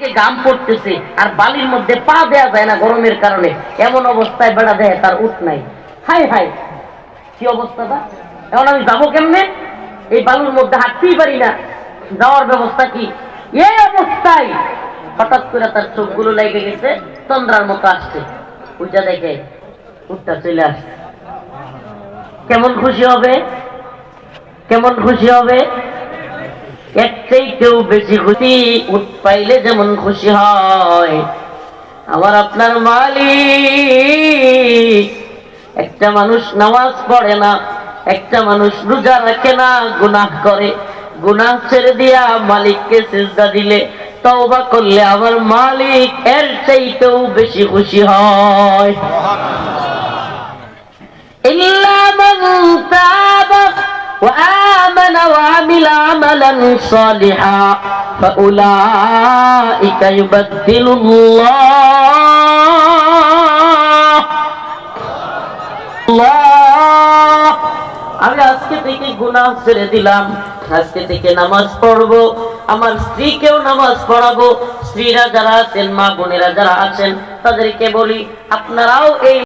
গাম পড়তেছে, আর বালির মধ্যে পা দেয়া যায় না গরমের কারণে। এমন অবস্থায় বেড়া দেয় তার উঠ নাই। হাই হাই কি অবস্থাটা এখন আমি যাব কেমনে? এই বালুর মধ্যে হাঁটতেই পারি না। যাওয়ার ব্যবস্থা কি? এই অবস্থায় হঠাৎ করে তার চোখগুলো লেগে গেছে তন্দ্রার মতো আসছে। উঠা দেখে, উঠটা চলে আসছে। কেমন খুশি হবে? কেমন খুশি হবে? এর চাইতেও বেশি খুশি, উঠ পাইলে যেমন খুশি হয়। আমার আপনার মালিক, একটা মানুষ নামাজ পড়ে না, একটা মানুষ রোজা রাখে না, গুনাহ করে। গুনাহ ছেড়ে দিয়া মালিককে সেজদা দিলে, তওবা করলে আমার মালিক এর চাইতেও বেশি খুশি হয়। وآمن وعمل عملا صالحا فأولئك يبدل الله الله আমি আজকে থেকে গুনাহ ছেড়ে দিলাম আজকে থেকে নামাজ পড়বো আমার স্ত্রীকেও নামাজ পড়াবো স্ত্রীরা যারা আছেন মা বোনেরা যারা আছেন তাদেরকে বলি আপনারাও এই